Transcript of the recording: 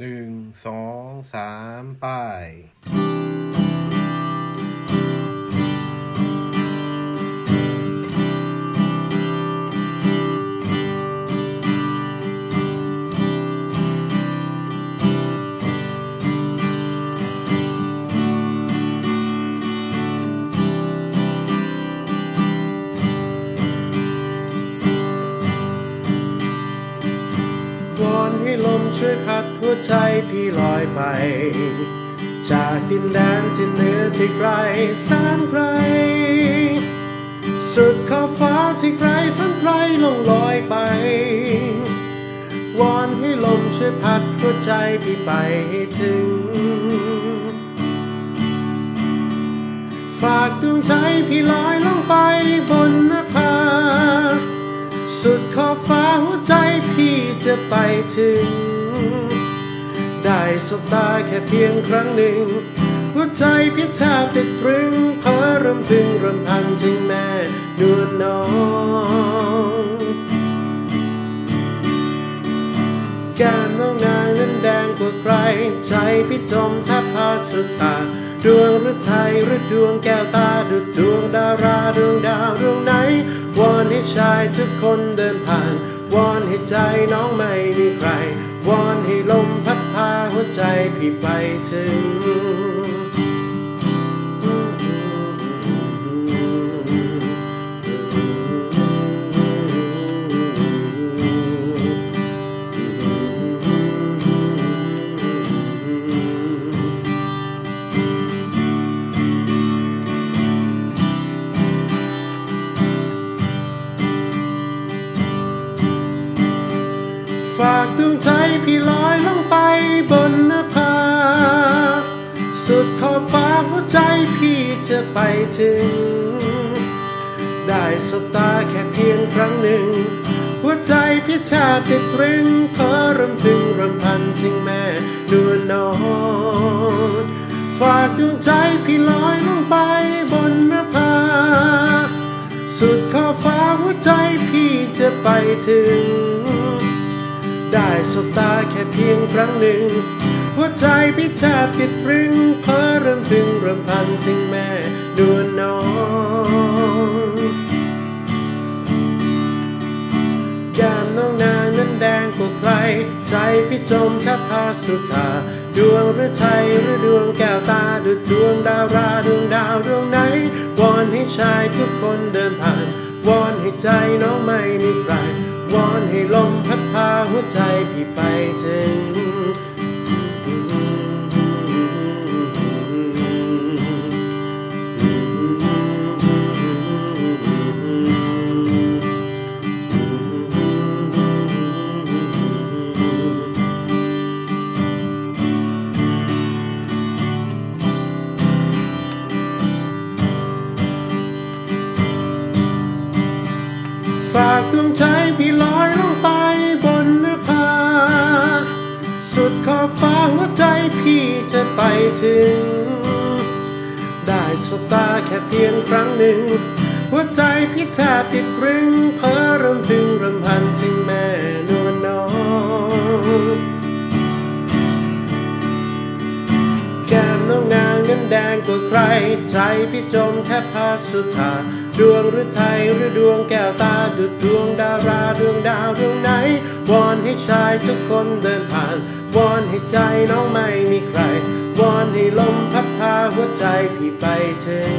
หนึ่งสองสามไป้าย ช่วยพัดหัวใจพี่ลอยไป จากดินแดนที่เหนือที่ไกลแสนไกล สุดขอบฟ้าที่ไกลแสนไกลลงลอยไป วอนให้ลมช่วยพัดหัวใจพี่ไปให้ถึง ฝากดวงใจพี่ลอยลงไปบนนภาสุดขอบฟ้าหัวใจพี่จะไปถึง ได้สบตาแค่เพียงครั้งหนึ่ง หัวใจพี่แทบติดตรึงเพ้อรำพึงรำพันถึงแม่นวลน้องแก้มน้องนางนั้นแดงกว่าใคร ใจพี่จมแทบพาสุธาดวงหรือไทยหรือดวงแก้วตาดุดดวงดาราดวงดาวดวงไหน วอนให้ชายทุกคนเดินผ่าน วอนให้ใจน้องไม่มีใคร วอนให้ลมพัดพาหัวใจพี่ไปถึงากดวงใจพี่ลอยลงไปบนนภาสุดขอบฟ้าหัวใจพี่จะไปถึง ได้สบตาแค่เพียงครั้งหนึ่ง หัวใจพี่แทบติดรึงเพอรำพึงรำพันถึงแม่นวลนองฝากดวงใจพี่ลอยลงไปบนนภาสุดขอบฟ้าหัวใจพี่จะไปถึง ได้สบตาแค่เพียงครั้งหนึ่ง หัวใจพี่แทบติดปรึงเพ้อรำพึงเรำพันถึงแม่ดวลน้องแก้มน้องนางนั้นแดงกว่าใคร ใจพี่จมแทบพาสุธาดวงหรือไทยหรือดวงแก้วตาดุดดวงดาวราดวงดาวดวงไหนวอนให้ชายทุกคนเดินผ่านวอนให้ใจน้องไม่มีใคร วอนให้ลมพัดพาหัวใจพี่ไปถึง ฝากดวงใจ ฟ้าหัวใจพี่จะไปถึง ได้สตาแค่เพียงครั้งหนึ่ง หัวใจพี่แทบติดตรึงเพ้อรำพึงรำพันถึงแม่นวลน้องแก้มน้องนางนั้นแดงกว่าใคร ใจพี่จมแทบพาสุธาดวงหรือไทยหรือดวงแก้วตาดุดดวงดาราดวงดาวดวงไหนวอนให้ชายทุกคนเดินผ่าน วอนให้ใจน้องไม่มีใคร วอนให้ลมพัดพาหัวใจพี่ไปถึง